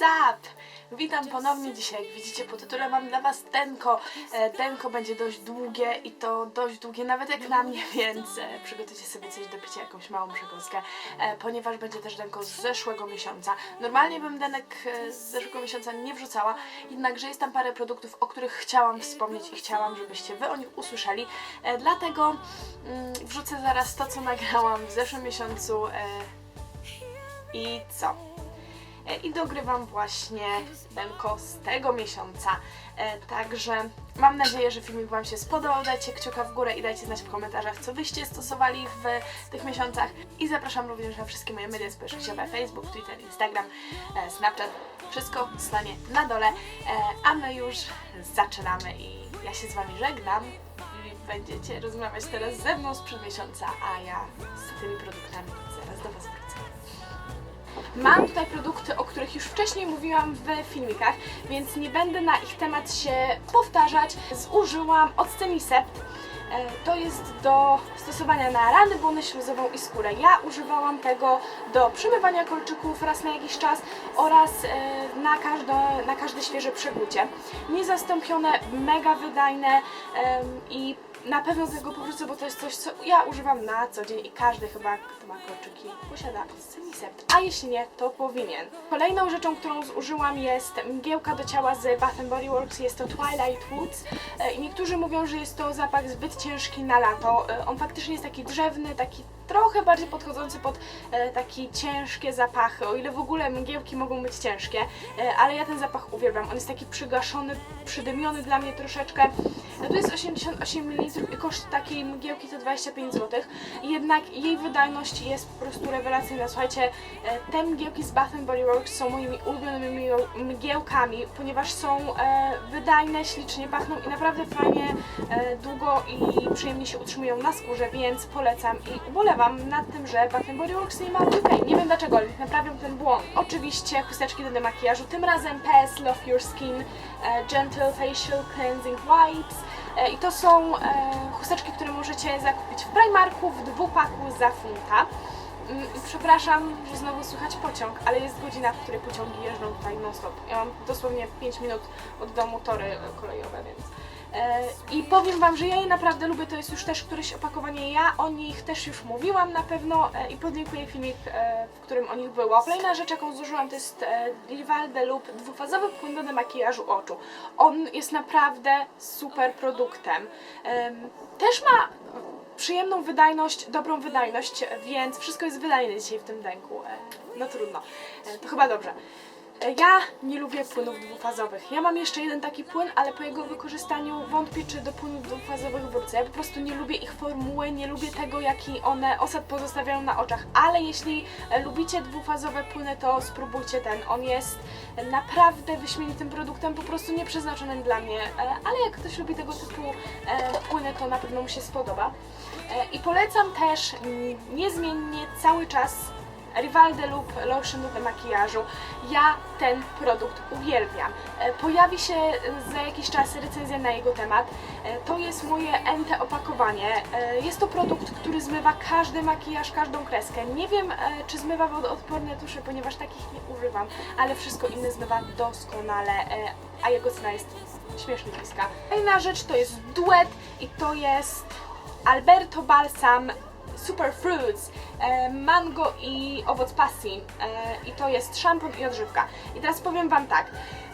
Up? Witam ponownie dzisiaj. Jak widzicie po tytule mam dla Was denko. E, Denko będzie dość długie i to dość długie nawet jak na mnie, więc e, przygotujcie sobie coś do picia, jakąś małą przekąskę, e, ponieważ będzie też denko z zeszłego miesiąca. Normalnie bym denek e, z zeszłego miesiąca nie wrzucała, jednakże jest tam parę produktów, o których chciałam wspomnieć i chciałam, żebyście Wy o nich usłyszeli. E, Dlatego mm, wrzucę zaraz to, co nagrałam w zeszłym miesiącu e, i co? E, i dogrywam właśnie denko z tego miesiąca. E, także mam nadzieję, że filmik Wam się spodobał. Dajcie kciuka w górę i dajcie znać w komentarzach, co Wyście stosowali w tych miesiącach. I zapraszam również na wszystkie moje media społecznościowe: Facebook, Twitter, Instagram, e, Snapchat. Wszystko stanie na dole, a my już zaczynamy i ja się z Wami żegnam. Będziecie rozmawiać teraz ze mną sprzed miesiąca, a ja z tymi produktami zaraz do Was wrócę. Mam tutaj produkty, o których już wcześniej mówiłam w filmikach, więc nie będę na ich temat się powtarzać. Zużyłam Ocemisept. E, To jest do stosowania na rany, błonę śluzową i skórę. Ja używałam tego do przymywania kolczyków raz na jakiś czas oraz e, na każde, na każde świeże przekucie. Niezastąpione, mega wydajne i na pewno do tego powrócę, bo to jest coś, co ja używam na co dzień i każdy chyba, kto ma kolczyki, posiada Ocemisept. A jeśli nie, to powinien. Kolejną rzeczą, którą zużyłam jest mgiełka do ciała z Bath Body Works. Jest to Twilight Woods E, niektórzy mówią, że jest to zapach zbyt ciężki na lato. E, On faktycznie jest taki drzewny, taki trochę bardziej podchodzący pod e, takie ciężkie zapachy, o ile w ogóle mgiełki mogą być ciężkie, e, ale ja ten zapach uwielbiam. On jest taki przygaszony, przydymiony dla mnie troszeczkę. E, Tu jest 88 ml koszt takiej mgiełki to 25 zł. Jednak jej wydajność jest po prostu rewelacyjna. Słuchajcie, e, te mgiełki z Bath Body Works są moimi ulubionymi mgieł- mgiełkami, ponieważ są e, wydajne, ślicznie pachną i naprawdę fajnie, e, długo i przyjemnie się utrzymują na skórze, więc polecam i ubolewam nad tym, że Bath Body Works nie ma UK. Nie wiem dlaczego, ale naprawiam ten błąd. Oczywiście chusteczki do demakijażu, tym razem PS Love Your Skin Gentle Facial Cleansing Wipes. E, I to są e, chusteczki, które możecie zakupić w Primarku w dwupaku za funta. Mm, Przepraszam, że znowu słychać pociąg, ale jest godzina, w której pociągi jeżdżą tutaj non stop. Ja mam dosłownie 5 minut od domu tory kolejowe, więc. E, I powiem Wam, że ja je naprawdę lubię, to jest już też któreś opakowanie, ja o nich też już mówiłam na pewno e, i podlinkuję filmik, e, w którym o nich było. Kolejna rzecz, jaką zużyłam, to jest e, Lival de Loop dwufazowy płyn do demakijażu oczu. On jest naprawdę super produktem. Em, Też ma przyjemną wydajność, dobrą wydajność, więc wszystko jest wydajne dzisiaj w tym denku. No trudno, to chyba dobrze. E, Ja nie lubię płynów dwufazowych. Ja mam jeszcze jeden taki płyn, ale po jego wykorzystaniu wątpię, czy do płynów dwufazowych wrócę. Ja po prostu nie lubię ich formuły, nie lubię tego, jaki one osad pozostawiają na oczach. Ale jeśli e, lubicie dwufazowe płyny, to spróbujcie ten. On jest naprawdę wyśmienitym produktem, po prostu nie przeznaczonym dla mnie. E, Ale jak ktoś lubi tego typu płyny, to na pewno mu się spodoba. I polecam też niezmiennie cały czas Rival de Loop Lotion do makijażu. Ja ten produkt uwielbiam. E, Pojawi się za jakiś czas recenzja na jego temat. E, To jest moje NT opakowanie. E, Jest to produkt, który zmywa każdy makijaż, każdą kreskę. Nie wiem, czy zmywa wodoodporne tusze, ponieważ takich nie używam, ale wszystko inne zmywa doskonale, a jego cena jest śmiesznie niska. Kolejna rzecz to jest duet i to jest Alberto Balsam Super Fruits, e, mango i owoc pasji e, i to jest szampon i odżywka. I teraz powiem Wam tak,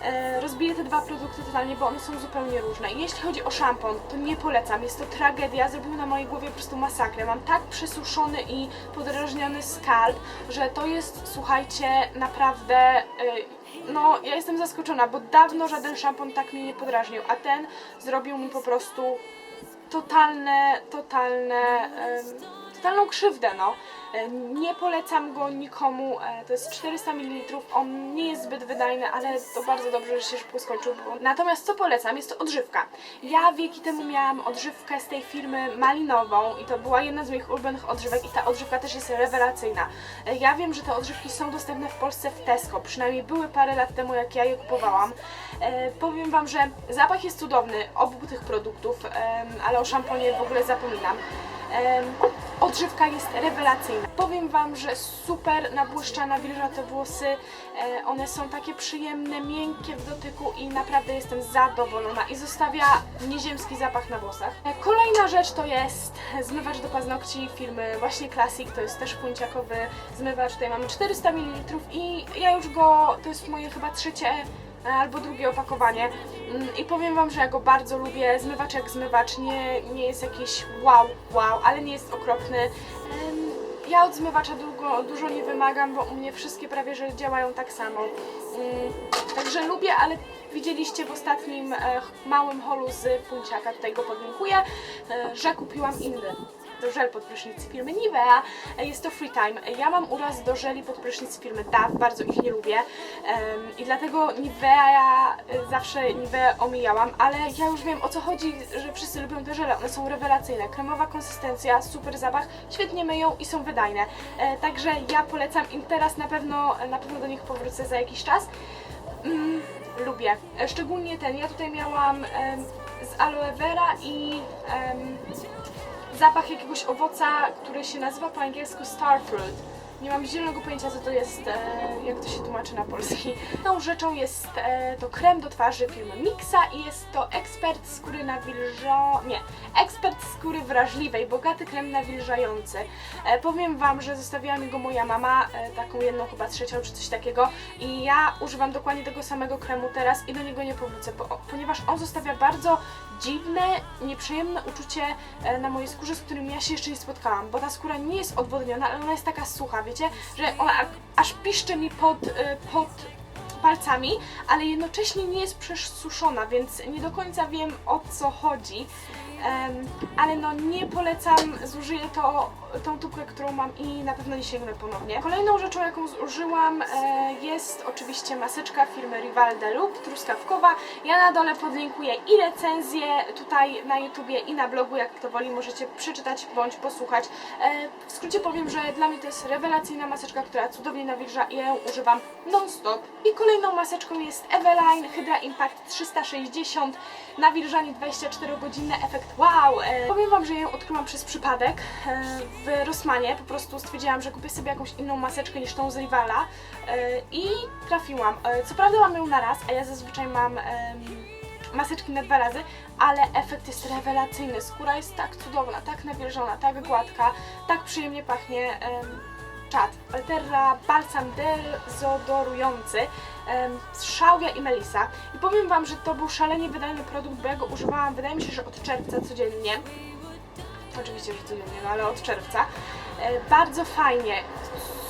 e, rozbiję te dwa produkty totalnie, bo one są zupełnie różne. Jeśli chodzi o szampon, to nie polecam, jest to tragedia, zrobił na mojej głowie po prostu masakrę. Mam tak przesuszony i podrażniony skalp, że to jest, słuchajcie, naprawdę... No, ja jestem zaskoczona, bo dawno żaden szampon tak mnie nie podrażnił, a ten zrobił mi po prostu totalne, totalne, em, totalną krzywdę, no. E, Nie polecam go nikomu, e, to jest 400 ml, on nie jest zbyt wydajny, ale to bardzo dobrze, że się szybko skończył. Natomiast co polecam, jest to odżywka. Ja wieki temu miałam odżywkę z tej firmy malinową i to była jedna z moich ulubionych odżywek i ta odżywka też jest rewelacyjna. E, Ja wiem, że te odżywki są dostępne w Polsce w Tesco, przynajmniej były parę lat temu, jak ja je kupowałam. Powiem Wam, że zapach jest cudowny obu tych produktów, ale o szamponie w ogóle zapominam. Odżywka jest rewelacyjna. Powiem Wam, że super nabłyszcza, nawilża te włosy. E, one są takie przyjemne, miękkie w dotyku i naprawdę jestem zadowolona. I zostawia nieziemski zapach na włosach. E, kolejna rzecz to jest zmywacz do paznokci firmy właśnie Classic. To jest też punciakowy zmywacz. Tutaj mamy 400 ml i ja już go, to jest moje chyba trzecie albo drugie opakowanie Mm, i powiem Wam, że ja go bardzo lubię, zmywacz jak zmywacz, nie, nie jest jakiś wow, wow, ale nie jest okropny. Ja od zmywacza długo, dużo nie wymagam, bo u mnie wszystkie prawie że działają tak samo. Mm, Także lubię, ale widzieliście w ostatnim e, małym holu z Punciaka, tutaj go podlinkuję, e, że kupiłam inny. To żel pod prysznic firmy Nivea. E, Jest to Free Time. Ja mam uraz do żeli pod prysznic firmy DAW, bardzo ich nie lubię. Em, I dlatego Nivea ja e, zawsze Nivea omijałam, ale ja już wiem o co chodzi, że wszyscy lubią te żele. One są rewelacyjne. Kremowa konsystencja, super zapach, świetnie myją i są wydajne. E, Także ja polecam i teraz na pewno, na pewno do nich powrócę za jakiś czas. Mm, lubię. E, Szczególnie ten. Ja tutaj miałam em, z aloe vera i em, zapach jakiegoś owoca, który się nazywa po angielsku starfruit. Nie mam zielonego pojęcia, co to jest, e, jak to się tłumaczy na polski. Tą rzeczą jest e, to krem do twarzy firmy Mixa i jest to ekspert skóry nawilżo... nie, ekspert skóry wrażliwej, bogaty krem nawilżający. E, powiem Wam, że zostawiła mi go moja mama, e, taką jedną chyba trzecią czy coś takiego i ja używam dokładnie tego samego kremu teraz i do niego nie powrócę, bo, ponieważ on zostawia bardzo dziwne, nieprzyjemne uczucie e, na mojej skórze, z którym ja się jeszcze nie spotkałam, bo ta skóra nie jest odwodniona, ale ona jest taka sucha, wiecie, że ona aż piszczy mi pod, e, pod palcami, ale jednocześnie nie jest przesuszona, więc nie do końca wiem o co chodzi. Ale no nie polecam, zużyję to, tą tubkę, którą mam i na pewno nie sięgnę ponownie. Kolejną rzeczą, jaką zużyłam e, jest oczywiście maseczka firmy Rival de Loop, truskawkowa. Ja na dole podlinkuję i recenzję tutaj na YouTubie i na blogu, jak to woli, możecie przeczytać bądź posłuchać. E, w skrócie powiem, że dla mnie to jest rewelacyjna maseczka, która cudownie nawilża i ja ją używam non-stop. I kolejną maseczką jest Eveline Hydra Impact 360, nawilżanie 24 godzinny efekt wow! E, powiem Wam, że ją odkryłam przez przypadek e, w Rossmanie, po prostu stwierdziłam, że kupię sobie jakąś inną maseczkę niż tą z Rivala e, i trafiłam. E, co prawda mam ją na raz, a ja zazwyczaj mam em, maseczki na dwa razy, ale efekt jest rewelacyjny. Skóra jest tak cudowna, tak nawilżona, tak gładka, tak przyjemnie pachnie. em, czat. Alterra Balsam dezodorujący Szałwia i Melisa. I powiem Wam, że to był szalenie wydajny produkt, bo ja go używałam, wydaje mi się, że od czerwca codziennie. Oczywiście, że codziennie, no ale od czerwca. E, bardzo fajnie.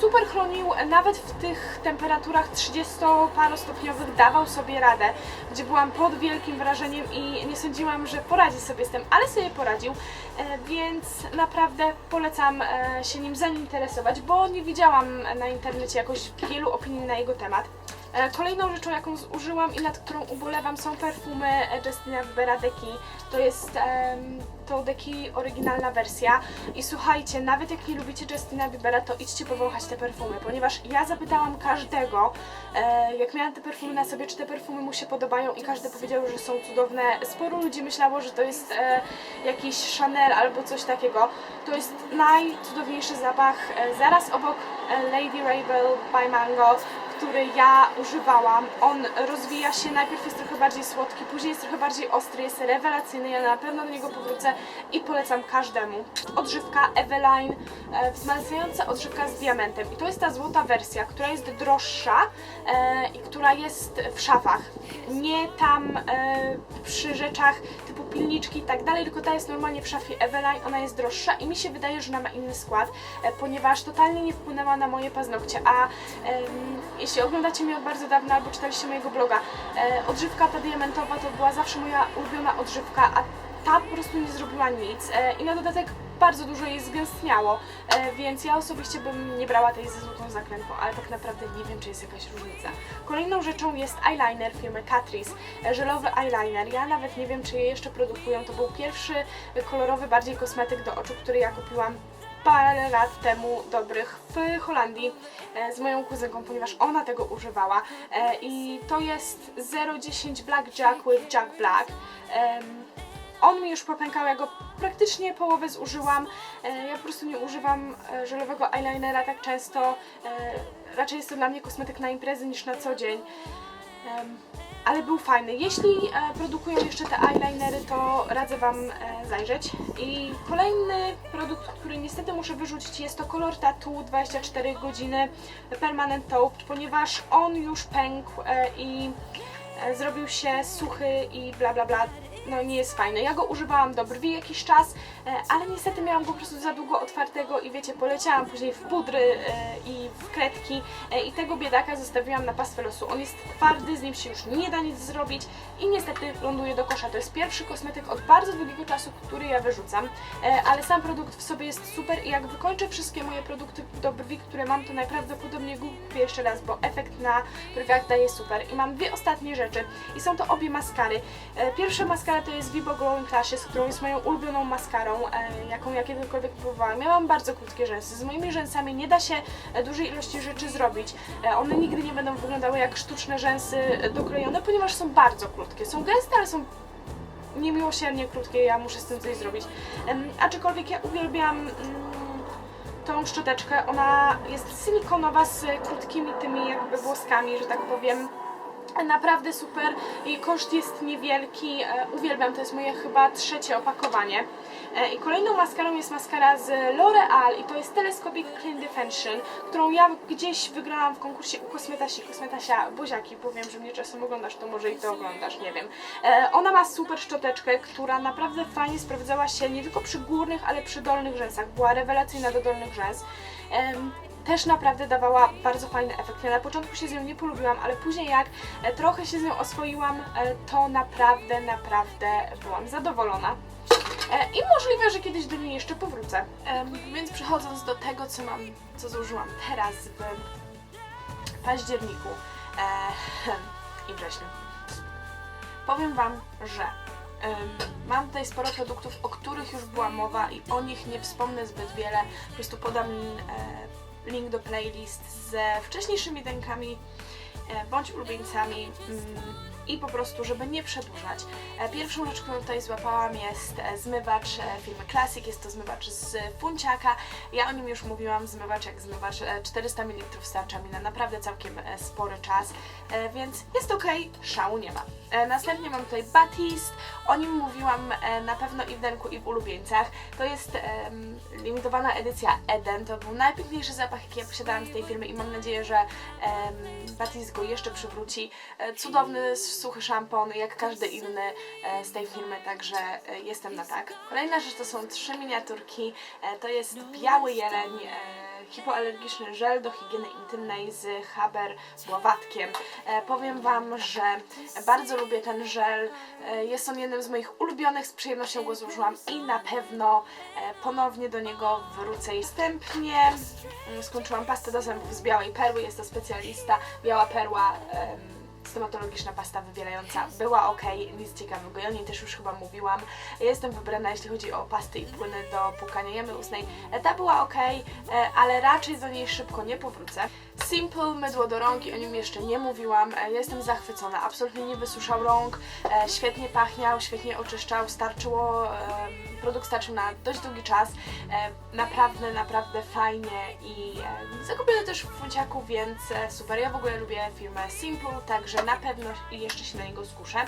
Super chronił, nawet w tych temperaturach 30-parostopniowych dawał sobie radę, gdzie byłam pod wielkim wrażeniem i nie sądziłam, że poradzi sobie z tym, ale sobie poradził, e, więc naprawdę polecam e, się nim zainteresować, bo nie widziałam na internecie jakoś wielu opinii na jego temat. E, Kolejną rzeczą, jaką zużyłam i nad którą ubolewam są perfumy Justina Biebera Deki. To jest em, to Deki oryginalna wersja. I słuchajcie, nawet jak nie lubicie Justina Biebera, to idźcie powąchać te perfumy, ponieważ ja zapytałam każdego, e, jak miałam te perfumy na sobie, czy te perfumy mu się podobają i każdy powiedział, że są cudowne. Sporo ludzi myślało, że to jest e, jakiś Chanel albo coś takiego. To jest najcudowniejszy zapach e, zaraz obok e, Lady Rabel by Mango który ja używałam. On rozwija się, najpierw jest trochę bardziej słodki, później jest trochę bardziej ostry, jest rewelacyjny, ja na pewno do niego powrócę i polecam każdemu. Odżywka Eveline, e, wzmacniająca odżywka z diamentem i to jest ta złota wersja, która jest droższa e, i która jest w szafach. Nie tam e, przy rzeczach typu pilniczki i tak dalej, tylko ta jest normalnie w szafie Eveline, ona jest droższa i mi się wydaje, że ona ma inny skład, e, ponieważ totalnie nie wpłynęła na moje paznokcie, a em, jeśli oglądacie mnie od bardzo dawna albo czytaliście mojego bloga, e, odżywka ta diamentowa to była zawsze moja ulubiona odżywka, a ta po prostu nie zrobiła nic e, i na dodatek bardzo dużo jej zgęstniało, e, więc ja osobiście bym nie brała tej ze złotą zakrętką, ale tak naprawdę nie wiem, czy jest jakaś różnica. Kolejną rzeczą jest eyeliner firmy Catrice, żelowy eyeliner. Ja nawet nie wiem, czy je jeszcze produkują. To był pierwszy kolorowy, bardziej kosmetyk do oczu, który ja kupiłam parę lat temu dobrych w Holandii e, z moją kuzynką, ponieważ ona tego używała e, i to jest 010 Black Jack with Jack Black. On mi już popękał, ja go praktycznie połowę zużyłam. E, ja po prostu nie używam żelowego eyelinera tak często. Raczej jest to dla mnie kosmetyk na imprezy niż na co dzień. Ale był fajny. Jeśli e, produkują jeszcze te eyelinery, to radzę Wam e, zajrzeć. I kolejny produkt, który niestety muszę wyrzucić, jest to Color Tattoo 24 godziny Permanent Taupe, ponieważ on już pękł e, i zrobił się suchy i bla bla bla. No nie jest fajny. Ja go używałam do brwi jakiś czas, e, ale niestety miałam go po prostu za długo otwartego i wiecie, poleciałam później w pudry e, i w kredki e, i tego biedaka zostawiłam na pastwę losu. On jest twardy, z nim się już nie da nic zrobić i niestety ląduje do kosza. To jest pierwszy kosmetyk od bardzo długiego czasu, który ja wyrzucam, ale sam produkt w sobie jest super i jak wykończę wszystkie moje produkty do brwi, które mam, to najprawdopodobniej go kupię jeszcze raz, bo efekt na brwiach daje super. I mam dwie ostatnie rzeczy i są to obie maskary. Pierwsza maskara to jest Vibo Glowing Lashes, którą jest moją ulubioną maskarą, e, jaką ja kiedykolwiek próbowałam. Miałam bardzo krótkie rzęsy. Z moimi rzęsami nie da się e, dużej ilości rzeczy zrobić. E, One nigdy nie będą wyglądały jak sztuczne rzęsy e, dokrojone, ponieważ są bardzo krótkie. Są gęste, ale są niemiłosiernie krótkie, ja muszę z tym coś zrobić. Em, Aczkolwiek ja uwielbiam mm, tą szczoteczkę, ona jest silikonowa z krótkimi tymi jakby włoskami, że tak powiem. Naprawdę super, jej koszt jest niewielki, e, uwielbiam, to jest moje chyba trzecie opakowanie. E, I kolejną maskarą jest maskara z L'Oreal i to jest Telescopic Clean Defension, którą ja gdzieś wygrałam w konkursie u Kosmetasi, Kosmetasia Buziaki, bo wiem, że mnie czasem oglądasz, to może i to oglądasz, nie wiem. E, Ona ma super szczoteczkę, która naprawdę fajnie sprawdzała się nie tylko przy górnych, ale przy dolnych rzęsach. Była rewelacyjna do dolnych rzęs. Też naprawdę dawała bardzo fajny efekt. Ja na początku się z nią nie polubiłam, ale później jak e, trochę się z nią oswoiłam, e, to naprawdę, naprawdę byłam zadowolona. E, I możliwe, że kiedyś do niej jeszcze powrócę. Więc przechodząc do tego, co mam, co zużyłam teraz w październiku i wrześniu. Powiem Wam, że mam tutaj sporo produktów, o których już była mowa i o nich nie wspomnę zbyt wiele. Po prostu podam link do playlist ze wcześniejszymi denkami e, bądź ulubieńcami mm, i po prostu, żeby nie przedłużać. E, Pierwszą rzecz, którą tutaj złapałam jest e, zmywacz firmy Classic, jest to zmywacz z Funciaka. Ja o nim już mówiłam, zmywacz jak zmywacz, e, 400 ml starcza mi na naprawdę całkiem spory czas, więc jest ok, szału nie ma. E, Następnie mam tutaj Batiste, o nim mówiłam e, na pewno i w Denku i w ulubieńcach. To jest em, limitowana edycja Eden, to był najpiękniejszy zapach jaki ja posiadałam z tej firmy i mam nadzieję, że em, Batiste go jeszcze przywróci. E, Cudowny, suchy szampon, jak każdy inny z tej firmy, także jestem na tak. Kolejna rzecz to są trzy miniaturki. To jest biały jeleń, hipoalergiczny żel do higieny intymnej z Haber Bławatkiem. E, powiem Wam, że bardzo lubię ten żel. E, jest on jednym z moich ulubionych, z przyjemnością go zużyłam i na pewno e, ponownie do niego wrócę. Następnie mm, skończyłam pastę do zębów z białej perły. Jest to specjalista. Biała perła. Stomatologiczna pasta wybielająca była ok, nic ciekawego, ja o niej też już chyba mówiłam. Jestem wybrana, jeśli chodzi o pasty i płyny do płukania jamy ustnej. E, Ta była ok, e, ale raczej do niej szybko nie powrócę. Simple mydło do rąk i o nim jeszcze nie mówiłam. E, Jestem zachwycona, absolutnie nie wysuszał rąk, świetnie pachniał, świetnie oczyszczał, starczyło, produkt starczył na dość długi czas. Naprawdę, naprawdę fajnie i zakupiony też w funciaku, więc super. Ja w ogóle lubię firmę Simple, także na pewno jeszcze się na niego skuszę.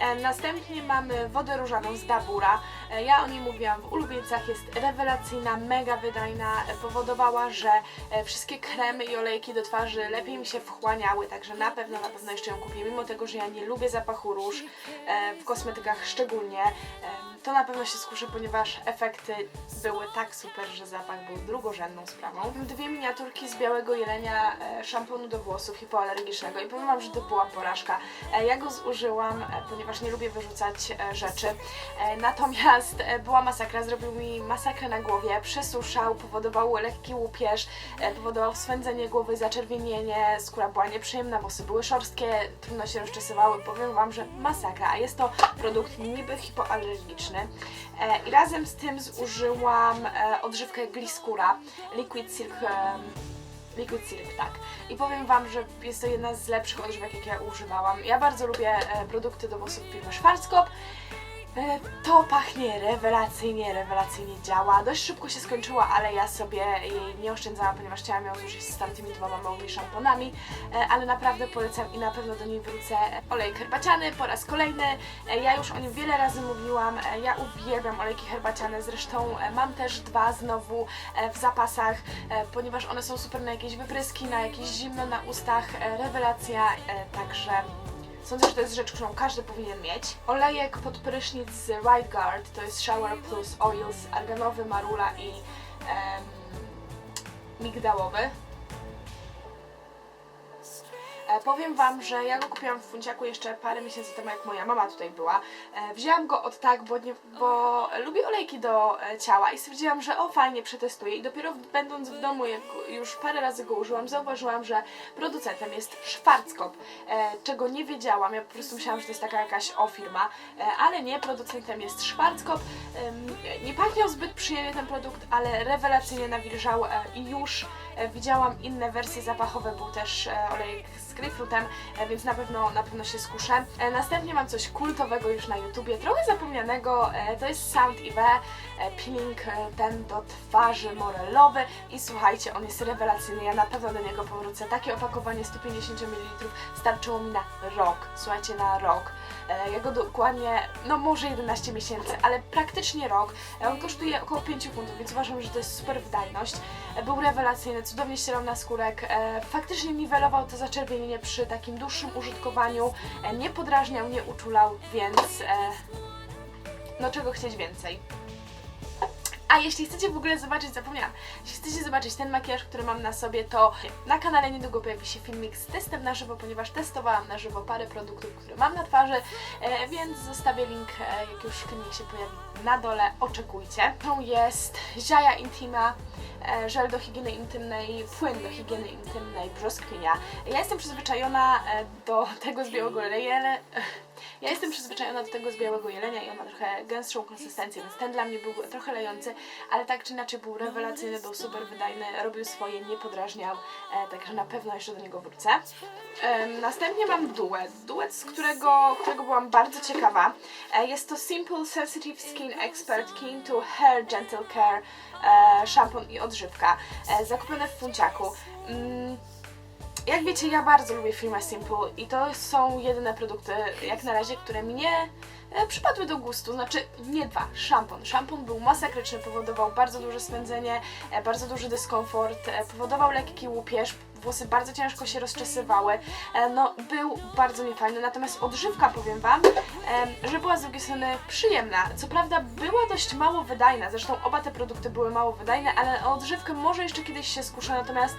E, Następnie mamy wodę różaną z Dabura. E, Ja o niej mówiłam w ulubieńcach, jest rewelacyjna, mega wydajna. E, Powodowała, że wszystkie kremy i olejki do twarzy lepiej mi się wchłaniały, także na pewno, na pewno jeszcze ją kupię, mimo tego, że ja nie lubię zapachu róż, w kosmetykach szczególnie. To na pewno się skuszę, ponieważ efekty były tak super, że zapach był drugorzędną sprawą. Dwie miniaturki z białego jelenia e, szamponu do włosów hipoalergicznego i powiem Wam, że to była porażka. E, Ja go zużyłam, e, ponieważ nie lubię wyrzucać e, rzeczy. E, Natomiast e, była masakra, zrobił mi masakrę na głowie, przesuszał, powodował lekki łupież, e, powodował swędzenie głowy, zaczerwienienie, skóra była nieprzyjemna, włosy były szorstkie, trudno się rozczesywały. Powiem Wam, że masakra, a jest to produkt niby hipoalergiczny. E, I razem z tym zużyłam e, odżywkę Gliscura, Liquid Silk em, Liquid Silk, tak. I powiem Wam, że jest to jedna z lepszych odżywek, jakie ja używałam. Ja bardzo lubię e, produkty do włosów firmy Schwarzkopf. E, To pachnie rewelacyjnie, rewelacyjnie działa. Dość szybko się skończyła, ale ja sobie jej nie oszczędzałam, ponieważ chciałam ją zużyć z tamtymi dwoma małymi szamponami, E, ale naprawdę polecam i na pewno do niej wrócę. Olejek herbaciany po raz kolejny. E, Ja już o nim wiele razy mówiłam. Ja uwielbiam olejki herbaciane, zresztą mam też dwa znowu w zapasach, ponieważ one są super na jakieś wypryski, na jakieś zimno na ustach. Rewelacja, także Sądzę, że to jest rzecz, którą każdy powinien mieć. Olejek pod prysznic z Right Guard to jest Shower Plus Oils arganowy, marula i em, migdałowy. E, powiem Wam, że ja go kupiłam w Funciaku jeszcze parę miesięcy temu, jak moja mama tutaj była. E, wzięłam go od tak, bo, nie, bo lubię olejki do e, ciała i stwierdziłam, że o fajnie, przetestuję. I dopiero będąc w domu, jak już parę razy go użyłam, zauważyłam, że producentem jest Schwarzkopf, e, czego nie wiedziałam. Ja po prostu myślałam, że to jest taka jakaś o firma, e, ale nie, producentem jest Schwarzkopf. Em, nie pachniał zbyt przyjemnie ten produkt, ale rewelacyjnie nawilżał e, i już e, widziałam inne wersje zapachowe, był też e, olejek z grapefruitem, e, więc na pewno, na pewno się skuszę. E, Następnie mam coś kultowego już na YouTubie, trochę zapomnianego, e, to jest Sound Ive, e, peeling ten do twarzy morelowy i słuchajcie, on jest rewelacyjny, ja na pewno do niego powrócę. Takie opakowanie 150 ml starczyło mi na rok, słuchajcie, na rok. E, Ja go dokładnie, no może 11 miesięcy, ale praktycznie rok. On kosztuje około 5 funtów, więc uważam, że to jest super wydajność. Był rewelacyjny, cudownie ścierał na skórek, faktycznie niwelował to zaczerwienienie przy takim dłuższym użytkowaniu, e, nie podrażniał, nie uczulał, więc e, no czego chcieć więcej. A jeśli chcecie w ogóle zobaczyć, zapomniałam, jeśli chcecie zobaczyć ten makijaż, który mam na sobie, to na kanale niedługo pojawi się filmik z testem na żywo, ponieważ testowałam na żywo parę produktów, które mam na twarzy, e, więc zostawię link, e, jak już filmik się pojawi na dole, oczekujcie. Tu jest Jaja Intima, e, żel do higieny intymnej, płyn do higieny intymnej, brzoskwinia. Ja jestem przyzwyczajona do tego z białego jelenia, ja jestem przyzwyczajona do tego z białego jelenia i on ma trochę gęstszą konsystencję, więc ten dla mnie był trochę lejący, ale tak czy inaczej był rewelacyjny, był super wydajny, robił swoje, nie podrażniał, e, także na pewno jeszcze do niego wrócę. Em, następnie mam duet, duet, z którego, którego byłam bardzo ciekawa. E, jest to Simple Sensitive Skin Expert Keen to Hair Gentle Care e, szampon i odżywka, e, zakupione w Funciaku. Mm, jak wiecie, ja bardzo lubię firmę Simple i to są jedyne produkty, jak na razie, które mnie e, przypadły do gustu. Znaczy, nie dwa, szampon. Szampon był masakryczny, powodował bardzo duże swędzenie, e, bardzo duży dyskomfort, e, powodował lekki łupież, włosy bardzo ciężko się rozczesywały. E, No, był bardzo niefajny, natomiast odżywka, powiem Wam, że była z drugiej strony przyjemna. Co prawda była dość mało wydajna, zresztą oba te produkty były mało wydajne, ale odżywkę może jeszcze kiedyś się skuszę, natomiast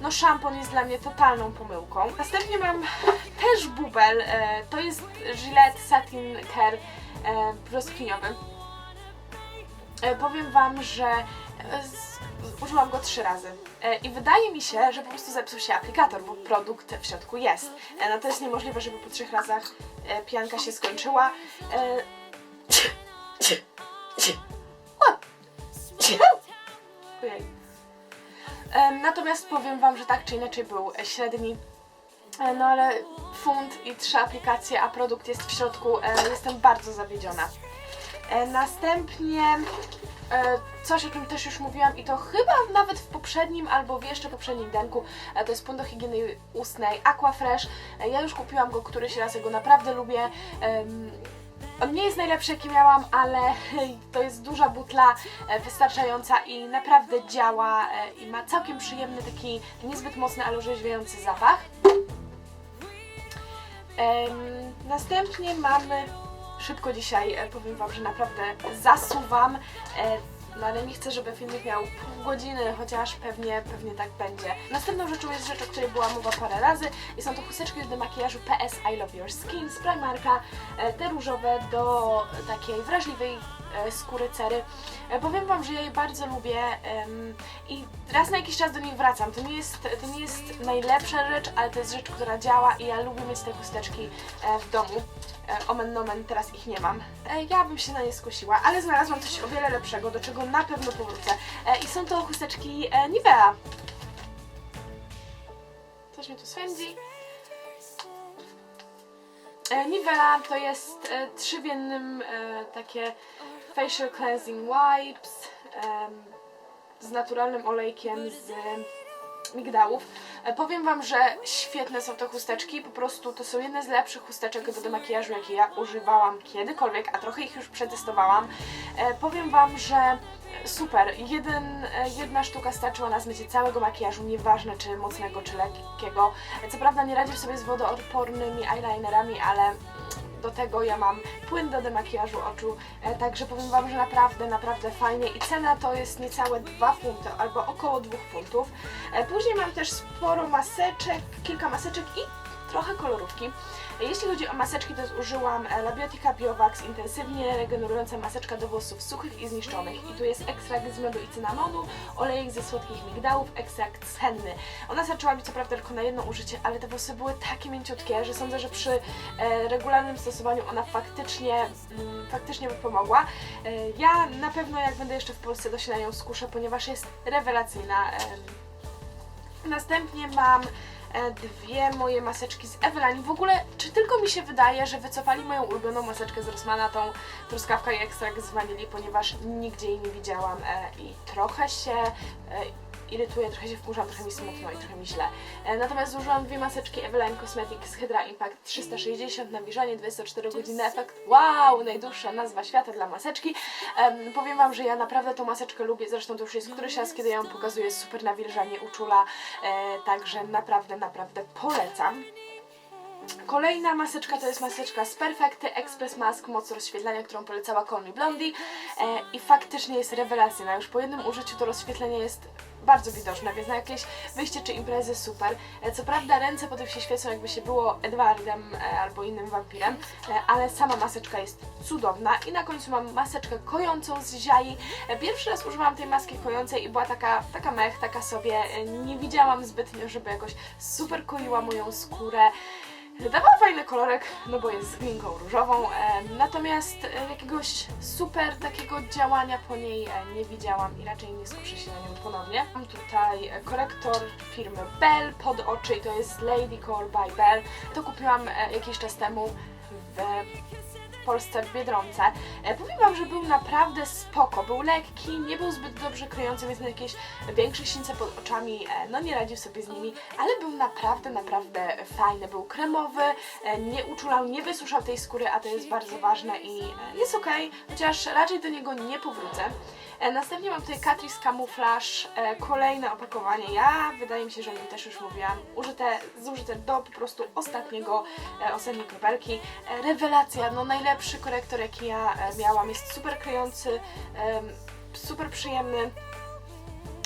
no szampon jest dla mnie totalną pomyłką. Następnie mam też bubel, e, to jest Gillette Satin Care e, brzoskwiniowy. E, powiem Wam, że e, użyłam go trzy razy e, i wydaje mi się, że po prostu zepsuł się aplikator, bo produkt w środku jest. No to jest niemożliwe, żeby po trzech razach pianka się skończyła. Natomiast powiem Wam, że tak czy inaczej był średni. No ale funt i trzy aplikacje, a produkt jest w środku. Jestem bardzo zawiedziona. E, Następnie e, coś, o czym też już mówiłam i to chyba nawet w poprzednim albo w jeszcze poprzednim denku, e, to jest płyn do higieny ustnej Aquafresh. Ja już kupiłam go któryś raz, ja go naprawdę lubię. On nie jest najlepszy jaki miałam, ale to jest duża butla, wystarczająca i naprawdę działa i ma całkiem przyjemny, taki niezbyt mocny, ale orzeźwiający zapach. Następnie mamy szybko dzisiaj, e, powiem Wam, że naprawdę zasuwam, e, no ale nie chcę, żeby filmik miał pół godziny, chociaż pewnie, pewnie tak będzie. Następną rzeczą jest rzecz, o której była mowa parę razy i są to chusteczki do makijażu PS I Love Your Skin z Primarka, e, te różowe do takiej wrażliwej e, skóry cery. E, Powiem Wam, że ja je bardzo lubię em, i raz na jakiś czas do nich wracam. To nie, jest, to nie jest najlepsza rzecz, ale to jest rzecz, która działa i ja lubię mieć te chusteczki w domu. E, Omen nomen, teraz ich nie mam. Ja bym się na nie skusiła, ale znalazłam coś o wiele lepszego, do czego na pewno powrócę. E, I są to chusteczki e, Nivea. Coś mi tu swędzi. E, Nivea to jest trzy w jednym takie facial cleansing wipes z naturalnym olejkiem z migdałów. E, Powiem Wam, że świetne są te chusteczki, po prostu to są jedne z lepszych chusteczek do demakijażu, jakie ja używałam kiedykolwiek, a trochę ich już przetestowałam. E, Powiem Wam, że super, Jeden, e, jedna sztuka starczyła na zmycie całego makijażu, nieważne czy mocnego, czy lekkiego. Co prawda nie radzisz sobie z wodoodpornymi eyelinerami, ale do tego ja mam płyn do demakijażu oczu, e, także powiem Wam, że naprawdę, naprawdę fajnie i cena to jest niecałe 2 funty albo około 2 funtów. E, Później mam też sporo maseczek, kilka maseczek i trochę kolorówki. Jeśli chodzi o maseczki, to zużyłam e, Labiotica Biovax intensywnie regenerująca maseczka do włosów suchych i zniszczonych. I tu jest ekstrakt z miodu i cynamonu, olejek ze słodkich migdałów, ekstrakt z henny. Ona starczyła mi co prawda tylko na jedno użycie, ale te włosy były takie mięciutkie, że sądzę, że przy e, regularnym stosowaniu ona faktycznie, mm, faktycznie by pomogła. E, ja na pewno jak będę jeszcze w Polsce, to się na nią skuszę, ponieważ jest rewelacyjna. Następnie mam dwie moje maseczki z Evelyn. W ogóle, czy tylko mi się wydaje, że wycofali moją ulubioną maseczkę z Rossmana, tą truskawka i ekstrakt z wanilii, ponieważ nigdzie jej nie widziałam e, i trochę się e, irytuję, trochę się wkurzam, trochę mi smutno i trochę mi źle. E, natomiast zużyłam dwie maseczki Evelyn Cosmetics Hydra Impact 360 nawilżanie, 24 godziny efekt. Wow, najdłuższa nazwa świata dla maseczki. Em, powiem Wam, że ja naprawdę tą maseczkę lubię, zresztą to już jest któryś raz, kiedy ja ją pokazuję, super nawilżanie uczula, e, także naprawdę, naprawdę polecam. Kolejna maseczka to jest maseczka z Perfecty Express Mask Moc rozświetlania, którą polecała Call Me Blondie e, i faktycznie jest rewelacyjna. Już po jednym użyciu to rozświetlenie jest bardzo widoczne, więc na jakieś wyjście czy imprezy super. E, co prawda ręce potem się świecą jakby się było Edwardem e, albo innym wampirem, e, ale sama maseczka jest cudowna i na końcu mam maseczkę kojącą z ziai. E, pierwszy raz używałam tej maski kojącej i była taka, taka mech, taka sobie, e, nie widziałam zbytnio, żeby jakoś super koiła moją skórę. Dawała fajny kolorek, no bo jest z glinką różową, natomiast e, jakiegoś super takiego działania po niej e, nie widziałam i raczej nie skuszę się na nią ponownie. Mam tutaj korektor firmy Bell pod oczy i to jest Lady Core by Bell. To kupiłam e, jakiś czas temu w Polsce w Biedronce. E, powiem Wam, że był naprawdę spoko, był lekki, nie był zbyt dobrze kryjący, więc na jakieś większe sińce pod oczami, e, no nie radził sobie z nimi, ale był naprawdę, naprawdę fajny, był kremowy, e, nie uczulał, nie wysuszał tej skóry, a to jest bardzo ważne i jest ok, chociaż raczej do niego nie powrócę. E, Następnie mam tutaj Catrice Camouflage, kolejne opakowanie. Ja wydaje mi się, że o nim też już mówiłam. Użyte, zużyte do po prostu ostatniego, e, ostatniej kropelki. E, Rewelacja, no najlepszy korektor jaki ja miałam. Jest super kryjący, super przyjemny.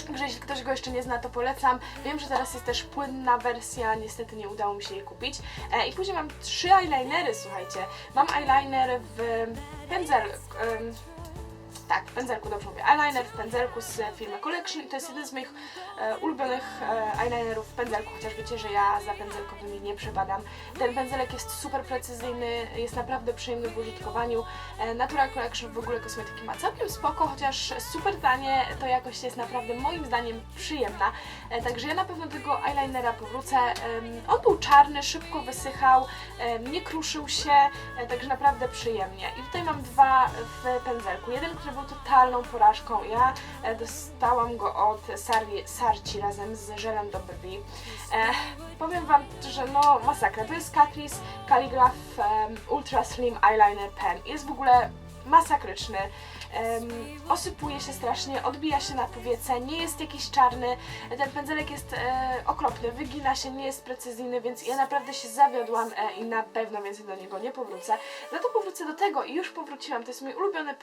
Także jeśli ktoś go jeszcze nie zna, to polecam. Wiem, że teraz jest też płynna wersja, niestety nie udało mi się jej kupić. E, I później mam trzy eyelinery, słuchajcie. Mam eyeliner w pędzel... tak, w pędzelku, dobrze mówię. Eyeliner w pędzelku z firmy Collection i to jest jeden z moich e, ulubionych e, eyelinerów w pędzelku, chociaż wiecie, że ja za pędzelkowymi nie przepadam. Ten pędzelek jest super precyzyjny, jest naprawdę przyjemny w użytkowaniu. E, Natural Collection w ogóle kosmetyki ma całkiem spoko, chociaż super tanie, to jakość jest naprawdę moim zdaniem przyjemna. E, Także ja na pewno tego eyelinera powrócę. Em, On był czarny, szybko wysychał, em, nie kruszył się, e, także naprawdę przyjemnie. I tutaj mam dwa w pędzelku. Jeden, który był totalną porażką. Ja e, dostałam go od Sari, Sarci razem z żelem do brwi. E, powiem Wam, że no masakra. To jest Catrice Calligraph Ultra Slim Eyeliner Pen. Jest w ogóle masakryczny. Osypuje się strasznie, odbija się na powiece, nie jest jakiś czarny. Ten pędzelek jest e, okropny, wygina się, nie jest precyzyjny, więc ja naprawdę się zawiodłam e, i na pewno więcej do niego nie powrócę. Za to powrócę do tego i już powróciłam. To jest mój ulubiony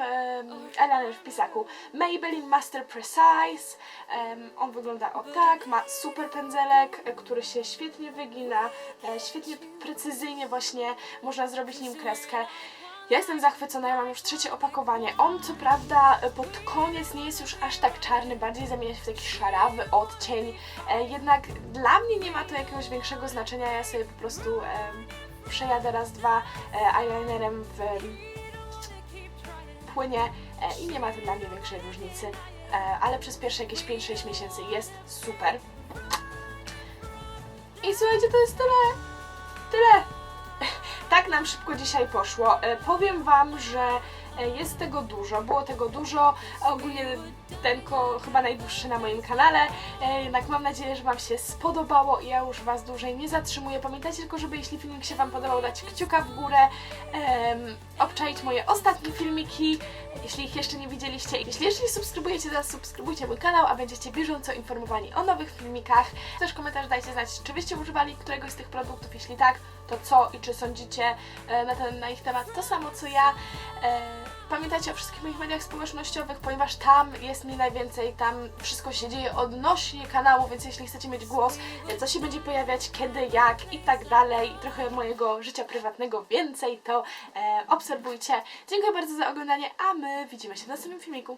eyeliner w pisaku. Maybelline Master Precise. On wygląda o tak, ma super pędzelek, e, który się świetnie wygina, świetnie precyzyjnie właśnie można zrobić nim kreskę. Ja jestem zachwycona, ja mam już trzecie opakowanie. On co prawda pod koniec nie jest już aż tak czarny, bardziej zamienia się w taki szarawy odcień. E, jednak dla mnie nie ma to jakiegoś większego znaczenia. Ja sobie po prostu e, przejadę raz, dwa e, eyelinerem w płynie e, i nie ma to dla mnie większej różnicy. Ale przez pierwsze jakieś 5-6 miesięcy jest super. I słuchajcie, to jest tyle. Tyle. Tak nam szybko dzisiaj poszło. E, powiem Wam, że e, jest tego dużo, było tego dużo. Ogólnie tenko chyba najdłuższy na moim kanale. E, jednak mam nadzieję, że Wam się spodobało i ja już Was dłużej nie zatrzymuję. Pamiętajcie tylko, żeby jeśli filmik się Wam podobał, dać kciuka w górę, obczaić moje ostatnie filmiki, jeśli ich jeszcze nie widzieliście. Jeśli jeszcze nie subskrybujecie, to subskrybujcie mój kanał, a będziecie bieżąco informowani o nowych filmikach. Też komentarz dajcie znać, czy Wyście używali któregoś z tych produktów, jeśli tak, to co i czy sądzicie e, na, ten, na ich temat to samo co ja. Pamiętajcie o wszystkich moich mediach społecznościowych, ponieważ tam jest mnie najwięcej, tam wszystko się dzieje odnośnie kanału, więc jeśli chcecie mieć głos, co się będzie pojawiać, kiedy, jak i tak dalej, trochę mojego życia prywatnego więcej, to e, obserwujcie. Dziękuję bardzo za oglądanie, a my widzimy się w następnym filmiku.